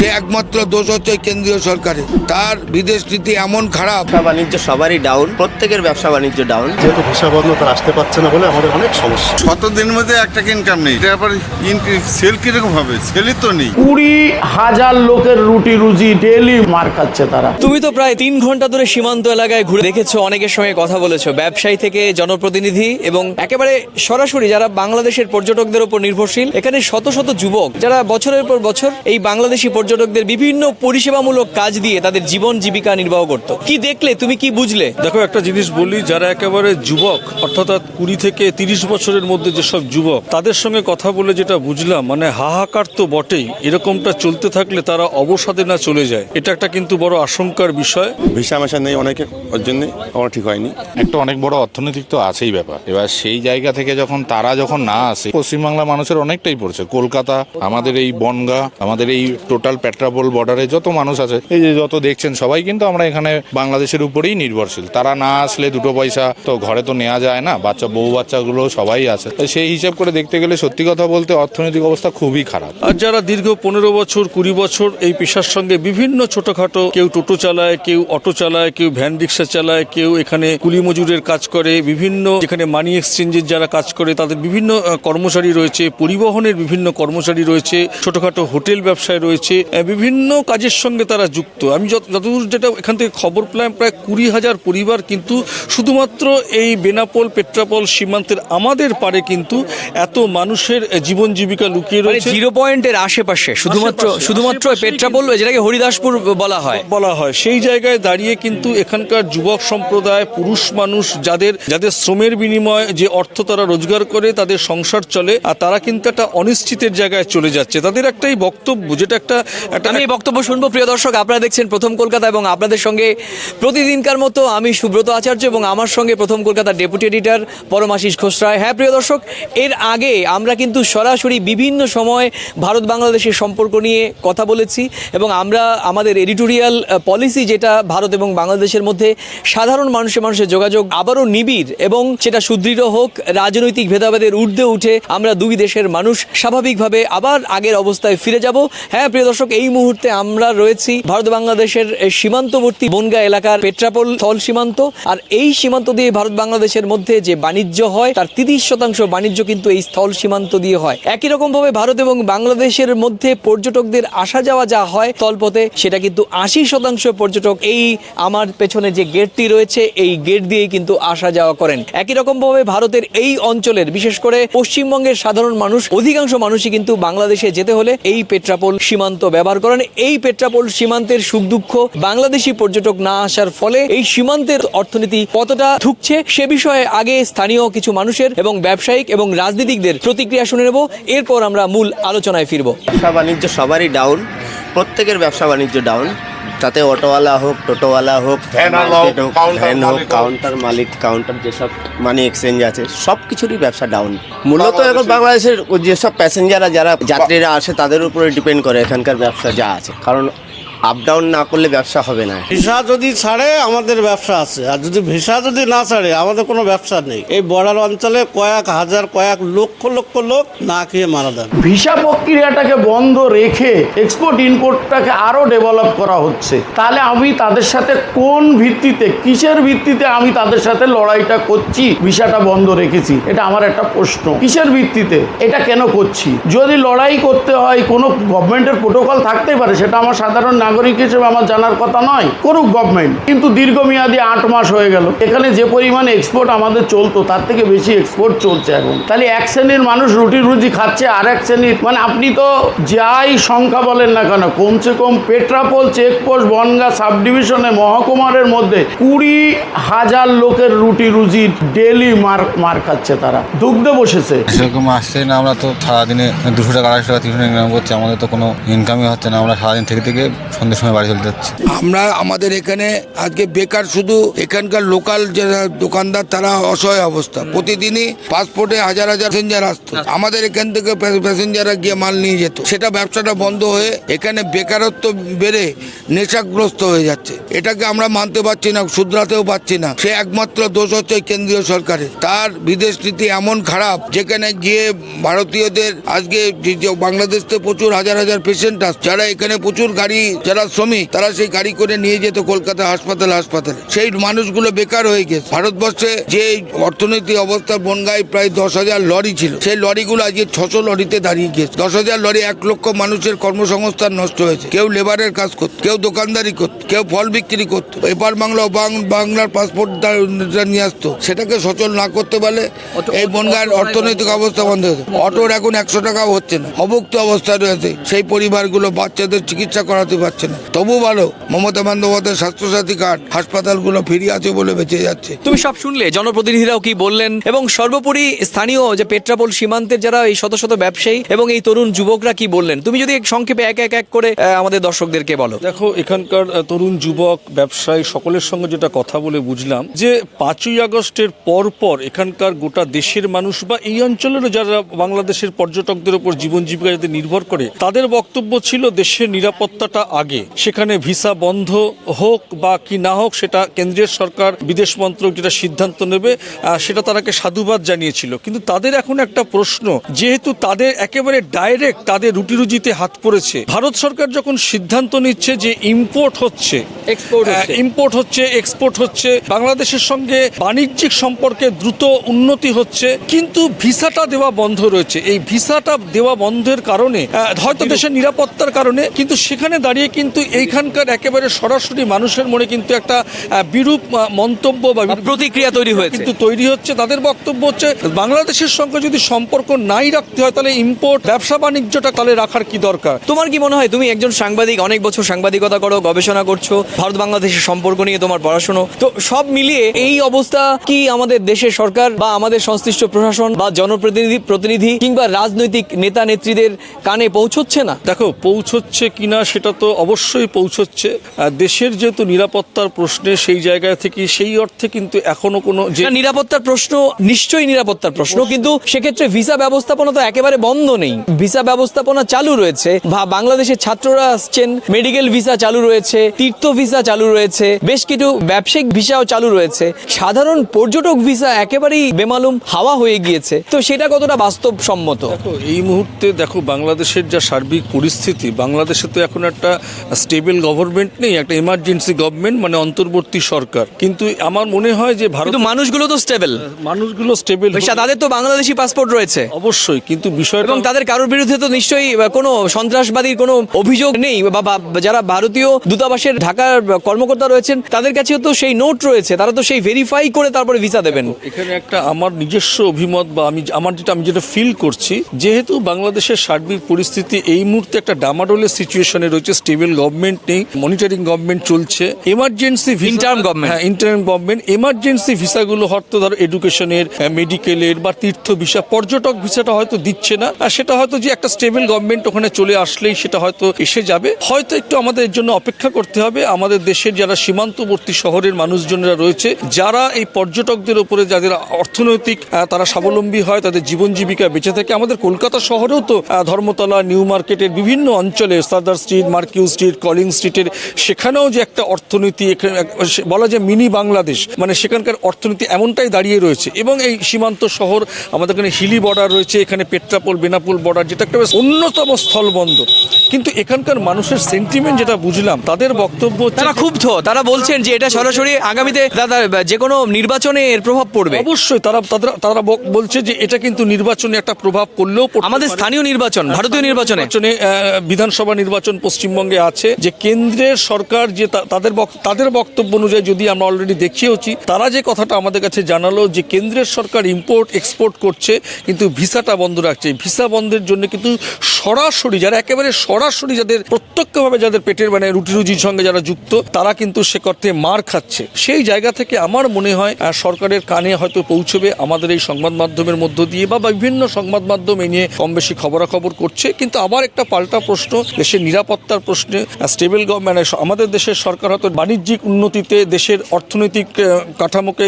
সে একমাত্র দোষ হচ্ছে কেন্দ্রীয় সরকারের। তার বিদেশ নীতি এমন খারাপ। ব্যবসা বাণিজ্য সবারই ডাউন প্রত্যেকের ব্যবসা বাণিজ্য ডাউন যেহেতু ভিসা বন্ধ তারা আসতে পারছে না বলে আমাদের অনেক সমস্যা। কত দিনের মধ্যে একটা ইনকাম নেই? তারপরে সেল কীরকম হবে? সেলই তো নেই। কুড়ি হাজার লোকের রুটি রুজি ডেলি মার খাচ্ছে তারা। তুমি তো প্রায় তিন ঘণ্টা ধরে সীমান্ত এলাকায় ঘুরে দেখেছ অনেকের সঙ্গে কথা বলেছ। ব্যবসায়ী থেকে জনপ্রতিনিধি এবং একেবারে সরাসরি যারা বাংলাদেশের পর্যটকদের উপর নির্ভরশীল এখানে শত শত যুবক যারা বছরের পর বছর এই বাংলাদেশি পর্যটকদের বিভিন্ন পরিষেবামূলক কাজ দিয়ে তাদের জীবন জীবিকা নির্বাহ করতো। কি দেখলে? তুমি কি বুঝলে? দেখো একটা জিনিস বলি যারা একেবারে যুবক অর্থাৎ কুড়ি থেকে তিরিশ বছরের মধ্যে যেসব যুবক তাদের সঙ্গে কথা বলে যেটা বুঝলাম মানে হাহাকার তো বটেই। এরকমটা চলতে থাকলে তারা অবসাদে না চলে যায়। এটা একটা কিন্তু বড় আশঙ্কার বিষয়। ভিসা মেশা নেই অনেকে ওর জন্য আমার ঠিক হয়নি। একটা অনেক বড় অর্থনৈতিক তো আছেই ব্যাপার। এবার সেই জায়গা থেকে যখন তারা যখন না আসে পশ্চিমবাংলা মানুষের অনেকটাই পড়ছে। কলকাতা আমাদের এই বনগা আমাদের এই টোটাল পেট্রাপোল বর্ডারে যত মানুষ আছে, এই যে যত দেখছেন সবাই কিন্তু আমরা এখানে বাংলাদেশের উপরেই নির্ভরশীল। তারা না আসলে দুটো পয়সা তো ঘরে তো নেওয়া যায় না, বাচ্চা, বউ বাচ্চাগুলো সবাই আছে। সেই হিসাব করে দেখতে গেলে সত্যি কথা বলতে অর্থনৈতিক অবস্থা খুবই খারাপ। আর যারা দীর্ঘ পনেরো বছর, কুড়ি বছর এই পেশার সঙ্গে বিভিন্ন ছোটখাটো কেউ টোটো চালায়, কেউ অটো চালায়, কেউ ভ্যান রিক্সা চালায়, কেউ এখানে কুলি মজুরের কাজ করে, বিভিন্ন এখানে মানি এক্সচেঞ্জের যারা কাজ করে, তাদের বিভিন্ন কর্মচারী রয়েছে, পরিবহনের বিভিন্ন কর্মচারী রয়েছে, ছোটখাটো হোটেল ব্যবসায় রয়েছে বিভিন্ন কাজের সঙ্গে তারা যুক্ত। আমি যত- যতদূর যেটা এখান থেকে খবর পেলাম প্রায় কুড়ি হাজার পরিবার কিন্তু শুধুমাত্র এই বেনাপোল পেট্রাপোল সীমান্তের আমাদের পারে কিন্তু এত মানুষের জীবন জীবিকা লুকিয়ে মানে রয়েছে। জিরো পয়েন্টের আশেপাশে শুধুমাত্র শুধুমাত্র পেট্রাপোল যেটাকে হরিদাসপুর বলা হয়। বলা হয়। সেই জায়গায় দাঁড়িয়ে কিন্তু এখানকার যুবক সম্প্রদায় পুরুষ মানুষ যাদের যাদের শ্রমের বিনিময়ে যে অর্থ তারা রোজগার করে তাদের সংসার চলে আর তারা কিন্তু একটা অনিশ্চিতের জায়গায় চলে যাচ্ছে। তাদের একটাই বক্তব্য যেটা একটা আমি বক্তব্য শুনব, প্রিয় দর্শক, আপনারা দেখছেন প্রথম কলকাতা এবং আপনাদের সঙ্গে প্রতিদিনকার মতো আমি সুব্রত আচার্য এবং আমার সঙ্গে প্রথম কলকাতার ডেপুটি এডিটর পরমাশিস খোসরায় হ্যাঁ প্রিয় দর্শক, এর আগে আমরা কিন্তু সরাসরি বিভিন্ন সময় ভারত বাংলাদেশের সম্পর্ক নিয়ে কথা বলেছি এবং আমরা আমাদের এডিটোরিয়াল পলিসি যেটা ভারত এবং বাংলাদেশের মধ্যে সাধারণ মানুষের মানুষের যোগাযোগ আবারও নিবিড় এবং সেটা সুদৃঢ় হোক, রাজনৈতিক ভেদাভেদের ঊর্ধ্বে উঠে আমরা দুই দেশের মানুষ স্বাভাবিকভাবে আবার আগের অবস্থায় ফিরে যাব। হ্যাঁ প্রিয় দর্শক এই মুহূর্তে আমরা রয়েছি ভারত বাংলাদেশের সীমান্তবর্তী বনগা এলাকার পেট্রাপোল স্থল সীমান্ত। আর এই সীমান্ত দিয়ে ভারত বাংলাদেশের মধ্যে যে বাণিজ্য হয়, তার তিরিশ শতাংশ বাণিজ্য কিন্তু এই স্থল সীমান্ত দিয়ে হয়। একই রকম ভাবে ভারত এবং বাংলাদেশের মধ্যে পর্যটকদের আসা যাওয়া যা হয় স্থলপথে সেটা কিন্তু আশি শতাংশ পর্যটক এই আমার পেছনে যে গেটটি রয়েছে, এই গেট দিয়েই কিন্তু আসা যাওয়া করেন। একই রকম ভাবে ভারতের এই অঞ্চলের, বিশেষ করে পশ্চিমবঙ্গের সাধারণ মানুষ, অধিকাংশ মানুষই কিন্তু বাংলাদেশে যেতে হলে এই পেট্রাপোল সীমান্ত ব্যবহার করেন এই পেট্রাপোল সীমান্তের সুখ দুঃখ বাংলাদেশি পর্যটক না আসার ফলে এই সীমান্তের অর্থনীতি কতটা ঢুকছে সে বিষয়ে আগে স্থানীয় কিছু মানুষের এবং ব্যবসায়িক এবং রাজনীতিকদের প্রতিক্রিয়া শুনে নেব। এরপর আমরা মূল আলোচনায় ফিরবো। ব্যবসা বাণিজ্য সবারই ডাউন প্রত্যেকের ব্যবসা বাণিজ্য ডাউন তাতে অটোওয়ালা হোক টোটোওয়ালা হোক মার্কেট হোক ভ্যান হোক কাউন্টার মালিক কাউন্টার যেসব মানি এক্সচেঞ্জ আছে সব কিছুরই ব্যবসা ডাউন মূলত এখন বাংলাদেশের যেসব প্যাসেঞ্জাররা যারা যাত্রীরা আসে তাদের উপরে ডিপেন্ড করে এখানকার ব্যবসা যা আছে। কারণ আপ ডাউন না করলে ব্যবসা হবে না। ভিসা যদি ছাড়ে আমাদের ব্যবসা আছে। আর যদি ভিসা যদি না ছাড়ে আমাদের কোনো ব্যবসা নেই। এই বর্ডার অঞ্চলে কয়েক হাজার কয়েক লক্ষ লক্ষ লোক না খেয়ে মারা যাবে ভিসা প্রক্রিয়াটাকে বন্ধ রেখে এক্সপোর্ট ইনপোর্টটাকে আরও ডেভেলপ করা হচ্ছে। তাহলে আমি তাদের সাথে কোন ভিত্তিতে কিসের ভিত্তিতে আমি তাদের সাথে লড়াইটা করছি ভিসাটা বন্ধ রেখেছি? এটা আমার একটা প্রশ্ন। কিসের ভিত্তিতে? এটা কেন করছি? যদি লড়াই করতে হয় কোনো গভর্নমেন্টের প্রোটোকল থাকতেই পারে সেটা আমার সাধারণ নাগরিক হিসেবে আমার জানার কথা নয়, করুক গভর্নমেন্ট কিন্তু দীর্ঘমেয়াদী আট মাস হয়ে গেল। এখানে যে পরিমাণে এক্সপোর্ট আমাদের চলতো, তার থেকে বেশি এক্সপোর্ট চলছে এখন। তাহলে এক শ্রেণির মানুষ রুটি রুজি খাচ্ছে, আর এক শ্রেণির মানে আপনি তো যাই সংখ্যা বলেন না কেন, কমসে কম পেট্রাপোল, চেকপোস্ট, বনগা সাব ডিভিশনে মহকুমারের মধ্যে কুড়ি হাজার লোকের রুটি রুজি ডেলি মার মার খাচ্ছে তারা। দুগ্ধে বসেছে। সেরকম আসছে না, আমরা তো সারাদিনে দুশো টাকা, আড়াইশো টাকা, তিনশো টাকা ইনকাম করছি, আমাদের তো কোনো ইনকামই হচ্ছে না। আমরা সারাদিন থেকে থেকে সন্ধ্যের সময় বাড়ি চলতে যাচ্ছি। আমরা আমাদের এখানে আজকে বেকার শুধু এখানকার লোকাল যারা দোকানদার, তারা অসহায় অবস্থা। প্রতিদিনই পাসপোর্টে হাজার হাজার প্যাসেঞ্জার আসতো। আমাদের এখান থেকে প্যাসেঞ্জাররা গিয়ে মাল নিয়ে যেত। সেটা ব্যবসাটা বন্ধ হয়ে এখানে বেকারত্ব বেড়ে নেশাগ্রস্ত হয়ে যাচ্ছে। এটাকে আমরা মানতে পারছি না, শুধরাতেও পারছি না। সে একমাত্র দোষ হচ্ছে কেন্দ্রীয় সরকারের। তার বিদেশ নীতি এমন খারাপ, যেখানে গিয়ে ভারতীয়দের আজকে বাংলাদেশ প্রচুর হাজার হাজার পেশেন্ট আসছে। যারা এখানে প্রচুর গাড়ি যারা শ্রমিক তারা সেই গাড়ি করে নিয়ে যেত কলকাতা হাসপাতাল হাসপাতালে। সেই মানুষগুলো বেকার হয়ে গেছে। ভারতবর্ষে যে অর্থনৈতিক অবস্থা বনগায় প্রায় দশ হাজার লরি ছিল সেই লরিগুলো আজকে ছশো লরিতে দাঁড়িয়ে গেছে। দশ হাজার লরি এক লক্ষ মানুষের কর্মসংস্থান নষ্ট হয়েছে। কেউ লেবারের কাজ করত কেউ দোকানদারি করত কেউ ফল বিক্রি করতো। এপার বাংলা বাংলার পাসপোর্ট নিয়ে আসতো। সেটাকে সচল না করতে পারলে এই বনগাঁর অর্থনৈতিক অবস্থা বন্ধ হয়েছে অটোর এখন একশো টাকাও হচ্ছে না। অভুক্ত অবস্থায় রয়েছে। সেই পরিবারগুলো বাচ্চাদের চিকিৎসা করাতে পারছে না। তবু ভালো মমতা বন্দ্যোপাধ্যায় স্বাস্থ্যসাথী কার্ড হাসপাতালগুলো ফ্রি আছে বলে বেঁচে যাচ্ছে। তুমি সব শুনলে জনপ্রতিনিধিরাও কি বললেন? এবং সর্বোপরি স্থানীয় যে পেট্রাপোল সীমান্তের যারা এই শত শত ব্যবসায়ী এবং এই তরুণ যুবকরা কি বললেন? তুমি যদি সংক্ষেপে এক এক এক করে আমাদের দর্শকদেরকে বলো। দেখো এখানকার তরুণ যুবক ব্যবসায়ী সকলের সঙ্গে যেটা কথা বলে বুঝলাম যে পাঁচই আগস্টের পর পর এখানকার গোটা দেশের মানুষ বা এই অঞ্চলেরও যারা বাংলাদেশের পর্যটকদের উপর জীবন জীবিকা যাতে নির্ভর করে তাদের বক্তব্য ছিল দেশের নিরাপত্তাটা আগে। সেখানে ভিসা বন্ধ হোক বা কি না হোক সেটা কেন্দ্রীয় সরকার বিদেশ মন্ত্রক যেটা সিদ্ধান্ত নেবে সেটা তারাকে সাধুবাদ জানিয়েছিল। কিন্তু তাদের এখন একটা প্রশ্ন যেহেতু তাদের একেবারে ডাইরেক্ট তাদের রুটি রুজিতে হাত পড়েছে ভারত সরকার যখন সিদ্ধান্ত নিচ্ছে যে ইম্পোর্ট হচ্ছে ইম্পোর্ট হচ্ছে। এক্সপোর্ট হচ্ছে বাংলাদেশের সঙ্গে বাণিজ্যিক সম্পর্কে দ্রুত উন্নতি হচ্ছে কিন্তু ভিসাটা দেওয়া বন্ধ রয়েছে। এই ভিসাটা দেওয়া বন্ধের কারণে হয়তো দেশের নিরাপত্তার কারণে কিন্তু সেখানে দাঁড়িয়ে কিন্তু এইখানকার একেবারে সরাসরি মানুষের মনে কিন্তু একটা বিরূপ মন্তব্য বা প্রতিক্রিয়া তৈরি হয়েছে। কিন্তু তৈরি হচ্ছে। তাদের বক্তব্য হচ্ছে বাংলাদেশের সঙ্গে যদি সম্পর্ক নাই রাখতে হয় তাহলে ইম্পোর্ট ব্যবসা বাণিজ্যটা তাহলে রাখার কি দরকার? তোমার কি মনে হয় তুমি একজন সাংবাদিক অনেক বছর সাংবাদিকতা করো গবেষণা করছ ভারত বাংলাদেশের সম্পর্ক নিয়ে তোমার পড়াশোনা তো সব মিলিয়ে এই অবস্থা কি আমাদের দেশের সরকার বা আমাদের সংশ্লিষ্ট প্রশাসন বা জনপ্রতিনিধি প্রতিনিধি কিংবা রাজনৈতিক নেতা নেত্রীদের কানে পৌঁছচ্ছে না? দেখো পৌঁছচ্ছে কিনা সেটা তো অবশ্যই পৌঁছচ্ছে। দেশের যেহেতু নিরাপত্তার প্রশ্নে সেই জায়গা থেকে সেই অর্থে কিন্তু এখনও কোনো যে নিরাপত্তার প্রশ্ন নিশ্চয়ই নিরাপত্তার প্রশ্ন কিন্তু সেক্ষেত্রে ভিসা ব্যবস্থাপনা তো একেবারে বন্ধ নেই। ভিসা ব্যবস্থাপনা চালু রয়েছে। বা বাংলাদেশের ছাত্ররা আসছেন মেডিকেল ভিসা চালু রয়েছে তীর্থ ভিসা চালু রয়েছে বেশ কিছু ব্যবসায়িক ভিসাও চালু রয়েছে। সাধারণ পর্যটক ভিসা একেবারেই বেমালুম হাওয়া হয়ে গিয়েছে। তো সেটা কতটা বাস্তবসম্মত? এই মুহূর্তে দেখো বাংলাদেশের যা সার্বিক পরিস্থিতি বাংলাদেশে তো এখন একটা স্টেবল গভর্নমেন্ট নেই একটা এমার্জেন্সি গভর্নমেন্ট মানে অন্তর্বর্তী সরকার। কিন্তু আমার মনে হয় যে ভারত মানুষগুলো তো স্টেবল মানুষগুলো স্টেবল তাদের তো বাংলাদেশি পাসপোর্ট রয়েছে। অবশ্যই কিন্তু বিষয়টা এবং তাদের কারোর বিরুদ্ধে তো নিশ্চয়ই কোনো সন্ত্রাসবাদীর কোনো অভিযোগ নেই বা বা যারা ভারতীয় দূতাবাসের ঢাকার কর্মকর্তা রয়েছেন তাদের কাছেও তো সেই নোট রয়েছে তারা তো সেই ভেরিফাই করে তারপরে ভিসা দেবেন। এখানে একটা আমার নিজস্ব অভিমত বা আমি আমার যেটা আমি যেটা ফিল করছি যেহেতু বাংলাদেশের সার্বিক পরিস্থিতি এই মুহূর্তে একটা ডামাডোলের সিচুয়েশনে রয়েছে স্টেবল গভর্নমেন্ট নেই মনিটরিং গভর্নমেন্ট চলছে। এমার্জেন্সি Interim গভর্নমেন্ট হ্যাঁ ইন্টারিম গভর্নমেন্ট এমার্জেন্সি ভিসাগুলো হয়তো ধরো এডুকেশনের মেডিকেলের বা তীর্থ ভিসা পর্যটক ভিসাটা হয়তো দিচ্ছে না। আর সেটা হয়তো যে একটা স্টেবল গভর্নমেন্ট ওখানে চলে আসলেই সেটা হয়তো এসে যাবে। হয়তো একটু আমাদের এর জন্য অপেক্ষা করতে হবে। আমাদের দেশের যারা সীমান্তবর্তী শহরের মানুষজনেরা রয়েছে যারা এই পর্যটকদের উপরে যাদের অর্থনৈতিক তারা স্বাবলম্বী হয় তাদের জীবন জীবিকা বেঁচে থাকে। আমাদের কলকাতা শহরেও তো আহ, ধর্মতলা নিউ মার্কেটের বিভিন্ন অঞ্চলে সাদার স্ট্রিট মার্কিউ স্ট্রিট কলিং স্ট্রিটের সেখানেও যে একটা অর্থনীতি বলা যায় মিনি বাংলাদেশ মানে সেখানকার অর্থনীতি এমনটাই দাঁড়িয়ে রয়েছে। এবং এই সীমান্ত শহর আমাদের এখানে হিলি বর্ডার রয়েছে এখানে পেট্রাপোল বেনাপোল বর্ডার যেটা একটা বেশ অন্যতম স্থলবন্দর। কিন্তু এখানকার মানুষের সেন্টিমেন্ট যেটা বুঝলাম তাদের বক্তব্য তারা ক্ষুব্ধ তারা বলছেন যে এটা সরাসরি আগামীতে দাদা যে কোনো নির্বাচনে এর প্রভাব পড়বে। অবশ্যই তারা তারা তারা বলছে যে এটা কিন্তু নির্বাচনে একটা প্রভাব পড়লেও আমাদের স্থানীয় নির্বাচন ভারতীয় নির্বাচনে। বিধানসভা নির্বাচন পশ্চিমবঙ্গে আছে যে কেন্দ্রের সরকার যে তাদের তাদের বক্তব্য অনুযায়ী যদি আমরা অলরেডি দেখিয়েছি তারা যে কথাটা আমাদের কাছে জানালো যে কেন্দ্রের সরকার ইম্পোর্ট এক্সপোর্ট করছে, কিন্তু ভিসাটা বন্ধ রাখছে। ভিসা বন্ধের জন্য কিন্তু সরাসরি যারা একেবারে সরাসরি যাদের প্রত্যক্ষভাবে যাদের পেটের মানে রুটি রুজির সঙ্গে যারা যুক্ত, তারা কিন্তু সে করতে মার খাচ্ছে। সেই জায়গা থেকে আমার মনে হয় সরকারের কানে হয়তো পৌঁছবে আমাদের এই সংবাদ মাধ্যমের মধ্য দিয়ে বা বিভিন্ন সংবাদ মাধ্যম এ নিয়ে কম বেশি খবরাখবর করছে, কিন্তু আবার একটা পাল্টা প্রশ্ন, দেশের নিরাপত্তার প্রশ্নে স্টেবল গভর্নমেন্ট আমাদের দেশের সরকার হয়তো বাণিজ্যিক উন্নতিতে দেশের অর্থনৈতিক কাঠামোকে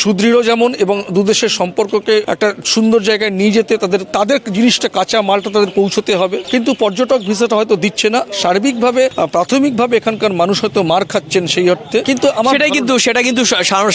সুদৃঢ় যেমন এবং দু দেশের সম্পর্ককে একটা সুন্দর জায়গায় নিয়ে যেতে তাদের তাদের জিনিসটা কাঁচা মালটা তাদের পৌঁছতে হবে। কিন্তু পর্যটক ভিসাটা হয়তো দিচ্ছে না। সার্বিকভাবে প্রাথমিকভাবে এখানকার মানুষ হয়তো মার খাচ্ছেন সেই অর্থে। কিন্তু আমার সেটাই কিন্তু সেটা কিন্তু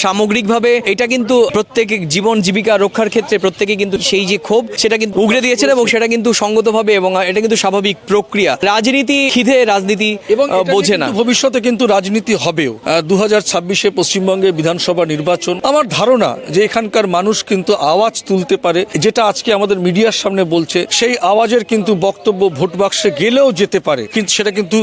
সামগ্রিকভাবে এটা কিন্তু প্রত্যেক জীবন জীবিকা রক্ষার ক্ষেত্রে প্রত্যেকে কিন্তু সেই যে ক্ষোভ সেটা কিন্তু উগড়ে দিয়েছেন এবং সেটা কিন্তু সঙ্গতভাবে এবং এটা কিন্তু স্বাভাবিক প্রক্রিয়া। রাজনীতি খিদে রাজনীতি এবং বোঝে না। ভবিষ্যতে কিন্তু রাজনীতি হবেও দু হাজার ছাব্বিশে পশ্চিমবঙ্গে বিধানসভা নির্বাচন। আমার ধারণা যে এখানকার মানুষ কিন্তু আওয়াজ তুলতে পারে যেটা আজকে আমাদের মিডিয়ার সামনে বলছে সেই আওয়াজের কিন্তু বক্তব্য ভোট বাক্সে গেলেও যেতে পারে। কিন্তু সেটা কিন্তু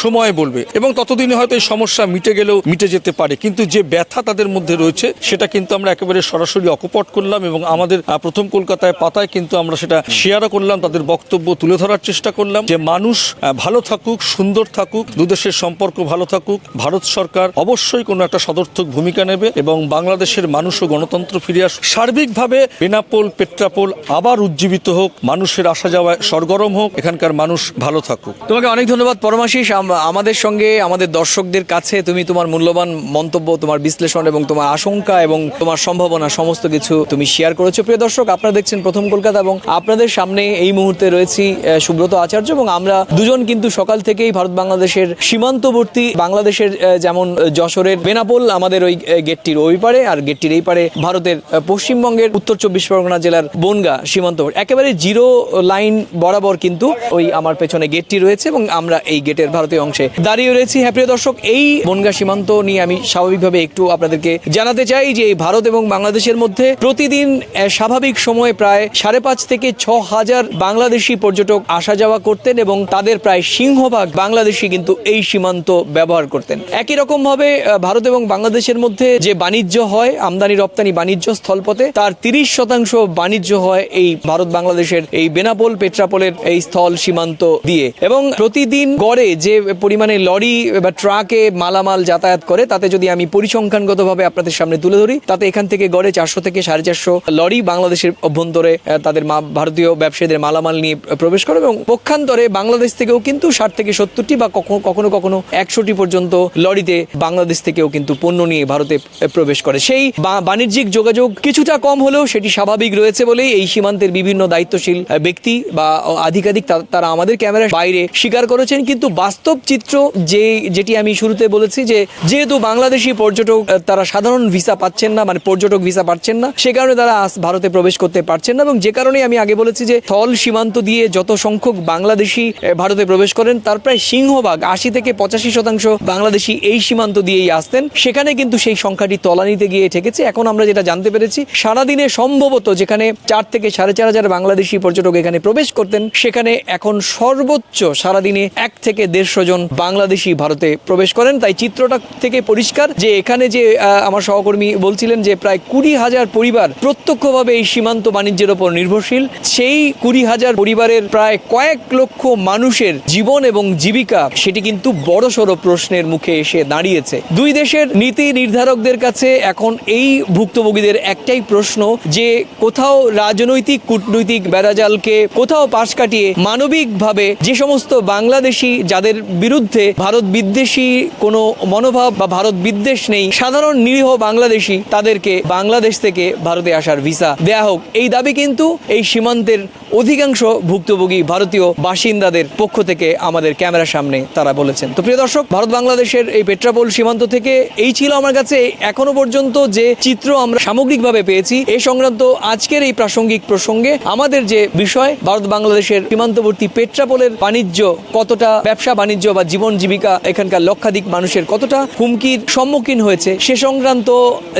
সময় বলবে। এবং ততদিনে হয়তো এই সমস্যা মিটে গেলেও মিটে যেতে পারে। কিন্তু যে ব্যথা তাদের মধ্যে রয়েছে সেটা কিন্তু আমরা একেবারে সরাসরি অকপট করলাম এবং আমাদের প্রথম কলকাতায় পাতায় কিন্তু আমরা সেটা শেয়ারও করলাম তাদের বক্তব্য তুলে ধরার চেষ্টা করলাম যে মানুষ ভালো থাকুক সুন্দর থাকুক, দুদেশের সম্পর্ক ভালো থাকুক, ভারত সরকার অবশ্যই কোনো একটা সদর্থক ভূমিকা নেবে এবং বাংলাদেশের মানুষ ও গণতন্ত্র ফিরে আসুক। সার্বিকভাবে বেনাপোল, পেট্রাপোল আবার উজ্জীবিত হোক, মানুষের আসা যাওয়ায় সরগরম হোক, এখানকার মানুষ ভালো থাকুক। তোমাকে অনেক ধন্যবাদ পরমাশিস। আমাদের সঙ্গে আমাদের দর্শকদের কাছে তুমি তোমার মূল্যবান মন্তব্য, তোমার বিশ্লেষণ এবং তোমার আশঙ্কা এবং তোমার সম্ভাবনা সমস্ত কিছু তুমি শেয়ার করেছ। প্রিয় দর্শক, আপনারা দেখছেন প্রথম কলকাতা এবং আপনাদের সামনে এই মুহূর্তে রয়েছি সুব্রত আচার্য এবং আমরা দুজন কিন্তু সকাল থেকেই ভারত বাংলাদেশের সীমান্তবর্তী বাংলাদেশের যেমন যশোরের বেনাপোল আমাদের ওই গেটটির ওই পারে, আর গেটটির এই পারে ভারতের পশ্চিমবঙ্গের উত্তর চব্বিশ পরগনা জেলার বনগা সীমান্তবর্তী। একেবারে জিরো লাইন বরাবর কিন্তু ওই আমার পেছনে গেটটি রয়েছে এবং আমরা এই গেটের ভারতীয় অংশে দাঁড়িয়ে রয়েছি। হ্যাঁ প্রিয় দর্শক, এই বনগা সীমান্ত নিয়ে আমি স্বাভাবিকভাবে একটু আপনাদেরকে জানাতে চাই যে ভারত এবং বাংলাদেশের মধ্যে প্রতিদিন স্বাভাবিক সময়ে প্রায় সাড়ে পাঁচ থেকে ছ হাজার বাংলাদেশি পর্যটক আসা যাওয়া করতেন এবং তাদের প্রায় সিংহভাগ বাংলাদেশি কিন্তু এই সীমান্ত ব্যবহার করতেন। একই রকম ভাবে ভারত এবং বাংলাদেশের মধ্যে যে বাণিজ্য হয়, আমদানি, রপ্তানি, বাণিজ্য স্থলপথে, তার তিরিশ শতাংশ বাণিজ্য হয় এই ভারত বাংলাদেশের এই বেনাপোল, পেট্রাপোলের এই স্থল সীমান্ত দিয়ে। এবং প্রতিদিন গড়ে যে পরিমাণে লরি বা ট্রাকে মালামাল যাতায়াত করে, তাতে যদি আমি পরিসংখ্যানগতভাবে আপনাদের সামনে তুলে ধরি, তাতে এখান থেকে গড়ে চারশো থেকে সাড়ে চারশো লরি বাংলাদেশের অভ্যন্তরে তাদের ভারতীয় ব্যবসায়ীদের মালামাল নিয়ে প্রবেশ করে এবং পক্ষান্তরে বাংলাদেশ থেকেও কিন্তু ষাট থেকে সত্তরটি বা কখনো কখনো একশোটি পর্যন্ত লরিতে বাংলাদেশ থেকেও কিন্তু পণ্য নিয়ে ভারতে প্রবেশ করে। সেই বাণিজ্যিক যোগাযোগ কিছুটা কম হলেও সেটি স্বাভাবিক রয়েছে বলেই এই সীমান্তের বিভিন্ন দায়িত্বশীল ব্যক্তি বা আধিকারিক তারা আমাদের ক্যামেরার বাইরে স্বীকার করেছেন। কিন্তু বাস্তব চিত্র যে যেটি আমি শুরুতে বলেছি যে, যেহেতু বাংলাদেশি পর্যটক তারা সাধারণ ভিসা পাচ্ছেন না মানে পর্যটক ভিসা পাচ্ছেন না, সে কারণে তারা ভারতে প্রবেশ করতে পারছেন না এবং যে কারণে আমি আগে বলেছি যে স্থল সীমান্ত দিয়ে যত সংখ্যক বাংলাদেশি ভারতে প্রবেশ করেন, তার প্রায় সিংহভাগ, আশি থেকে পঁচাশি শতাংশ বাংলাদেশি এই সীমান্ত দিয়েই আসতেন। সেখানে কিন্তু সেই সংখ্যাটি তলানিতে গিয়ে ঠেকেছে। এখন আমরা যেটা জানতে পেরেছি, সারাদিনে সম্ভবত যেখানে চার থেকে সাড়ে চার হাজার বাংলাদেশি পর্যটক এখানে প্রবেশ করতেন, সেখানে এখন সর্বোচ্চ সারাদিনে এক থেকে দেড়শো জন বাংলাদেশি ভারতে প্রবেশ করেন। তাই চিত্রটা থেকে পরিষ্কার যে এখানে যে আমার সহকর্মী বলছিলেন যে প্রায় কুড়ি হাজার পরিবার প্রত্যক্ষভাবে এই সীমান্ত বাণিজ্যের ওপর নির্ভরশীল। সেই কুড়ি হাজার পরিবারের প্রায় কয়েক লক্ষ মানুষের জীবন এবং জীবিকা, সেটি কিন্তু বড়সড় প্রশ্নের মুখে এসে দাঁড়িয়েছে। দুই দেশের নীতি নির্ধারকদের কাছে এখন এই ভুক্তভোগীদের একটাই প্রশ্ন যে, কোথাও রাজনৈতিক, কূটনৈতিক বেড়াজালকে কোথাও পাশ কাটিয়ে মানবিকভাবে যে সমস্ত বাংলাদেশি যাদের বিরুদ্ধে ভারত বিদ্বেষী কোনো মনোভাব বা ভারত বিদ্বেষ নেই, সাধারণ নিরীহ বাংলাদেশি তাদেরকে বাংলাদেশ থেকে ভারতে আসার ভিসা দেয়া হোক। এই দাবি কিন্তু এই সীমান্তের অধিকাংশ ভুক্তভোগী ভারতীয় বাসিন্দাদের পক্ষ থেকে আমাদের ক্যামেরার সামনে তারা বলেছেন। তো প্রিয় দর্শক ভারত বাংলাদেশের এই পেট্রাপোল সীমান্ত থেকে এই ছিল আমার কাছে এখনও পর্যন্ত যে চিত্র আমরা সামগ্রিকভাবে পেয়েছি। এই সংক্রান্ত আজকের এই প্রাসঙ্গিক প্রসঙ্গে আমাদের যে বিষয় ভারত বাংলাদেশের সীমান্তবর্তী পেট্রাপোলের বাণিজ্য কতটা ব্যবসা বাণিজ্য বা জীবন জীবিকা এখানকার লক্ষাধিক মানুষের কতটা হুমকির সম্মুখীন হয়েছে সে সংক্রান্ত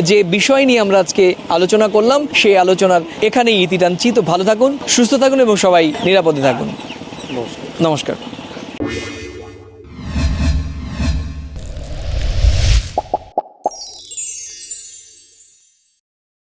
যে বিষয় নিয়ে আমরা আজকে আলোচনা করলাম সেই আলোচনার এখানেই ইতি টানছি। তো ভালো থাকুন সুস্থ থাকুন এবং সবাই নিরাপদে থাকুন। নমস্কার।